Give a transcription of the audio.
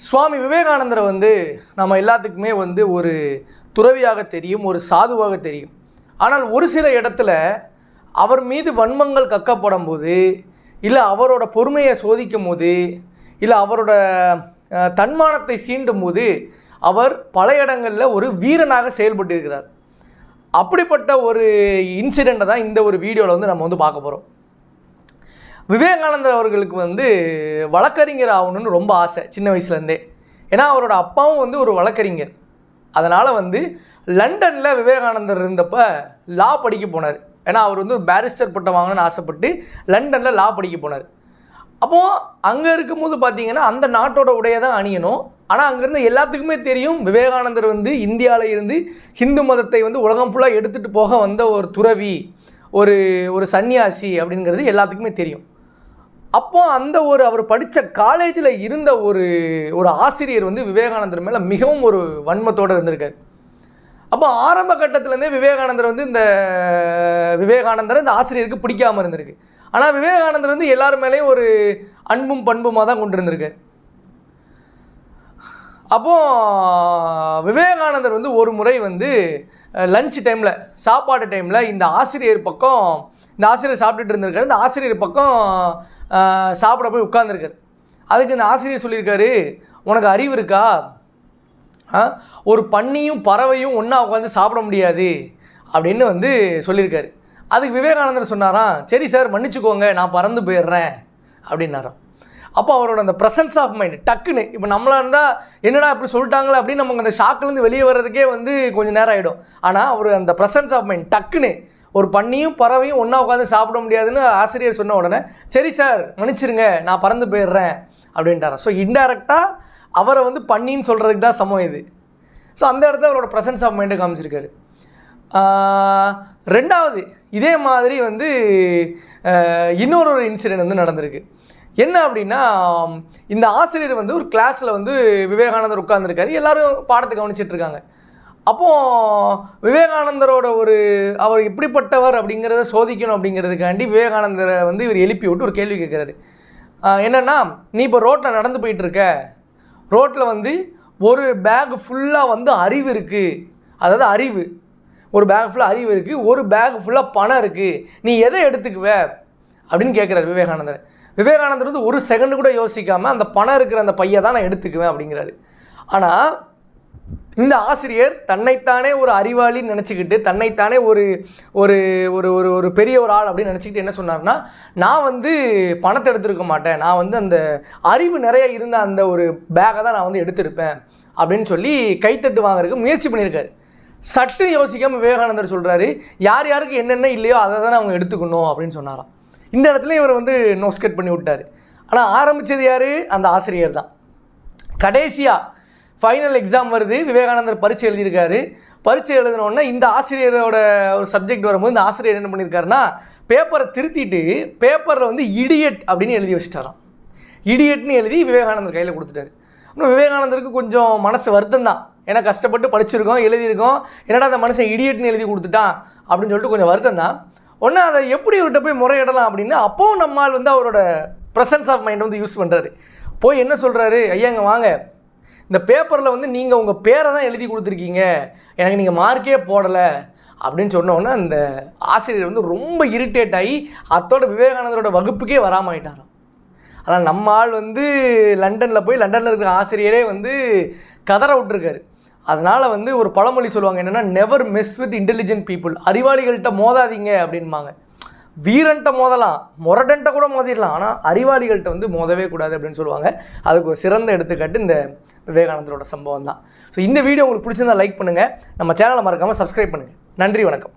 சுவாமி விவேகானந்தரை வந்து நம்ம எல்லாத்துக்குமே வந்து ஒரு துறவியாக தெரியும் ஒரு சாதுவாக தெரியும். ஆனால் ஒரு சில இடத்துல அவர் மீது வன்மங்கள் கக்கப்படும் போது இல்லை அவரோட பொறுமையை சோதிக்கும் போது இல்லை அவரோட தன்மானத்தை சீண்டும் போது அவர் பல இடங்களில் ஒரு வீரனாக செயல்பட்டு இருக்கிறார் அப்படிப்பட்ட ஒரு இன்சிடெண்ட்டை தான் இந்த ஒரு வீடியோவில் வந்து நம்ம வந்து பார்க்க போகிறோம் விவேகானந்தர் அவர்களுக்கு வந்து வழக்கறிஞர் ஆகணும்னு ரொம்ப ஆசை சின்ன வயசுலேருந்தே. ஏன்னா அவரோட அப்பாவும் வந்து ஒரு வழக்கறிஞர். அதனால் வந்து லண்டனில் விவேகானந்தர் இருந்தப்போ லா படிக்க போனார். ஏன்னா அவர் வந்து ஒரு பேரிஸ்டர் பட்டம் வாங்கணும்னு ஆசைப்பட்டு லண்டனில் லா படிக்க போனார். அப்போது அங்கே இருக்கும்போது பார்த்தீங்கன்னா அந்த நாட்டோட உடையை தான் அணியணும். ஆனால் அங்கேருந்து எல்லாத்துக்குமே தெரியும் விவேகானந்தர் வந்து இந்தியாவில் இருந்து ஹிந்து மதத்தை வந்து உலகம் ஃபுல்லாக எடுத்துகிட்டு போக வந்த ஒரு துறவி ஒரு ஒரு சன்னியாசி அப்படிங்கிறது எல்லாத்துக்குமே தெரியும். அப்போ அந்த ஒரு அவர் படித்த காலேஜில் இருந்த ஒரு ஒரு ஆசிரியர் வந்து விவேகானந்தர் மேலே மிகவும் ஒரு வன்மத்தோடு இருந்திருக்கார். அப்போ ஆரம்ப கட்டத்துலேருந்தே விவேகானந்தர் வந்து இந்த விவேகானந்தர் இந்த ஆசிரியருக்கு பிடிக்காம இருந்திருக்கு. ஆனால் விவேகானந்தர் வந்து எல்லார் மேலேயும் ஒரு அன்பும் பண்புமாக தான் கொண்டு இருந்திருக்கார் அப்போ விவேகானந்தர் வந்து ஒரு முறை வந்து லஞ்ச் டைமில் சாப்பாடு டைமில் இந்த ஆசிரியர் பக்கம் இந்த ஆசிரியர் சாப்பிட்டுட்டு இருந்திருக்காரு. இந்த ஆசிரியர் பக்கம் சாப்பிட போய் உட்காந்துருக்காரு அதுக்கு இந்த ஆசிரியர் சொல்லியிருக்காரு உனக்கு அறிவு இருக்கா? ஆ? ஒரு பன்னியும் பறவையும் ஒன்றா உட்காந்து சாப்பிட முடியாது. அப்படின்னு வந்து சொல்லியிருக்காரு. அதுக்கு விவேகானந்தர் சொன்னாராம் சரி சார் மன்னிச்சுக்கோங்க நான் பறந்து போயிடுறேன். அப்படின்னாராம். அப்போ அவரோட அந்த ப்ரெசன்ஸ் ஆஃப் மைண்ட் டக்குன்னு இப்போ நம்மளாக இருந்தால் என்னடா இப்படி சொல்லிட்டாங்களே? அப்படின்னு நமக்கு அந்த ஷாக்லேருந்து வெளியே வர்றதுக்கே வந்து கொஞ்சம் நேரம் ஆகிடும் ஆனால் அவர் அந்த ப்ரெசன்ஸ் ஆஃப் மைண்ட் டக்குன்னு ஒரு பன்னியும் பறவையும் ஒன்றா உட்காந்து சாப்பிட முடியாதுன்னு ஆசிரியர் சொன்ன உடனே சரி சார் மன்னிச்சிருங்க நான் பறந்து போயிடுறேன் அப்படின்ட்டாராம். ஸோ இன்டெரக்டாக அவரை வந்து பண்ணின்னு சொல்கிறதுக்கு தான் சமம் இது. ஸோ அந்த இடத்துல அவரோட ப்ரெசன்ஸ் ஆஃப் மைண்டை காமிச்சிருக்காரு. ரெண்டாவது இதே மாதிரி வந்து இன்னொரு ஒரு இன்சிடென்ட் வந்து நடந்திருக்கு. என்ன அப்படின்னா இந்த ஆசிரியர் வந்து ஒரு கிளாஸில் வந்து விவேகானந்தர் உட்காந்துருக்காரு எல்லாரும் பாடத்தை கவனிச்சிட்டு இருக்காங்க. அப்போது விவேகானந்தரோட ஒரு அவர் எப்படிப்பட்டவர் அப்படிங்கிறத சோதிக்கணும் அப்படிங்கிறதுக்காண்டி விவேகானந்தரை வந்து இவர் எழுப்பி விட்டு ஒரு கேள்வி கேட்குறாரு. என்னென்னா நீ இப்போ ரோட்டில் நடந்து போயிட்டுருக்க. ரோட்டில் வந்து ஒரு பேக் ஃபுல்லாக வந்து அறிவு இருக்குது அதாவது அறிவு. ஒரு பேக் ஃபுல்லாக அறிவு இருக்குது ஒரு பேக் ஃபுல்லாக பணம் இருக்குது நீ எதை எடுத்துக்குவ? அப்படின்னு கேட்குறாரு விவேகானந்தர். விவேகானந்தர் வந்து ஒரு செகண்ட் கூட யோசிக்காமல் அந்த பணம் இருக்கிற அந்த பையை தான் நான் எடுத்துக்குவேன் அப்படிங்கிறாரு. ஆனால் இந்த ஆசிரியர் தன்னைத்தானே ஒரு அறிவாளின்னு நினச்சிக்கிட்டு தன்னைத்தானே ஒரு ஒரு ஒரு ஒரு ஒரு பெரிய ஒரு ஆள் அப்படின்னு நினச்சிக்கிட்டு என்ன சொன்னார்னா நான் வந்து பணத்தை எடுத்திருக்க மாட்டேன். நான் வந்து அந்த அறிவு நிறைய இருந்த அந்த ஒரு பேக்கை தான் நான் வந்து எடுத்திருப்பேன் அப்படின்னு சொல்லி கைத்தட்டு வாங்குறதுக்கு முயற்சி பண்ணியிருக்காரு. சட்டு யோசிக்காமல் விவேகானந்தர் சொல்கிறாரு யார் யாருக்கு என்னென்ன இல்லையோ அதை தான் அவங்க எடுத்துக்கணும் அப்படின்னு சொன்னாராம். இந்த இடத்துல இவர் வந்து நோஸ்கட் பண்ணி விட்டார். ஆனால் ஆரம்பித்தது யார்? அந்த ஆசிரியர் தான். கடைசியாக ஃபைனல் எக்ஸாம் வருது. விவேகானந்தர் பரீட்சை எழுதியிருக்காரு. பரீட்சை எழுதினோடனே இந்த ஆசிரியரோட ஒரு சப்ஜெக்ட் வரும்போது இந்த ஆசிரியர் என்ன பண்ணியிருக்காருன்னா பேப்பரை திருத்திட்டு பேப்பரில் வந்து இடியட் அப்படின்னு எழுதி வச்சிட்டாராம். இடியட்னு எழுதி விவேகானந்தர் கையில் கொடுத்துட்டாரு. இன்னும் விவேகானந்தருக்கு கொஞ்சம் மனசு வருத்தம் தான் ஏன்னா கஷ்டப்பட்டு படிச்சிருக்கோம் எழுதியிருக்கோம். என்னடா அந்த மனுஷன் இடியட்னு எழுதி கொடுத்துட்டான் அப்படின்னு சொல்லிட்டு கொஞ்சம் வருத்தம் தான் ஒன்று அதை எப்படி இவர்கிட்ட போய் முறையிடலாம் அப்படின்னு அப்போவும் நம்மால் வந்து அவரோட ப்ரெசன்ஸ் ஆஃப் மைண்ட் வந்து யூஸ் பண்ணுறாரு போய் என்ன சொல்கிறாரு ஐயாங்க வாங்க. இந்த பேப்பரில் வந்து நீங்கள் உங்கள் பேரை தான் எழுதி கொடுத்துருக்கீங்க. எனக்கு நீங்கள் மார்க்கே போடலை. அப்படின்னு சொன்னோன்னே அந்த ஆசிரியர் வந்து ரொம்ப இரிட்டேட் ஆகி அத்தோட விவேகானந்தரோட வகுப்புக்கே வராமல் ஆயிட்டாராம். ஆனால் நம்ம ஆள் வந்து லண்டனில் போய் லண்டனில் இருக்கிற ஆசிரியரே வந்து கதற விட்டுருக்காரு. அதனால் வந்து ஒரு பழமொழி சொல்லுவாங்க என்னென்னா never mess with intelligent people அறிவாளிகள்கிட்ட மோதாதீங்க அப்படின்பாங்க. வீரன்ட்ட மோதலாம் முரடன்ட்ட கூட மோதிடலாம். ஆனால் அறிவாளிகள்கிட்ட வந்து மோதவே கூடாது அப்படின்னு சொல்லுவாங்க. அதுக்கு ஒரு சிறந்த எடுத்துக்காட்டு இந்த விவேகானந்தரோட சம்பவம் தான் ஸோ இந்த வீடியோ உங்களுக்கு பிடிச்சிருந்தா லைக் பண்ணுங்கள் நம்ம சேனலை மறக்காமல் சப்ஸ்கிரைப் பண்ணுங்கள் நன்றி வணக்கம்.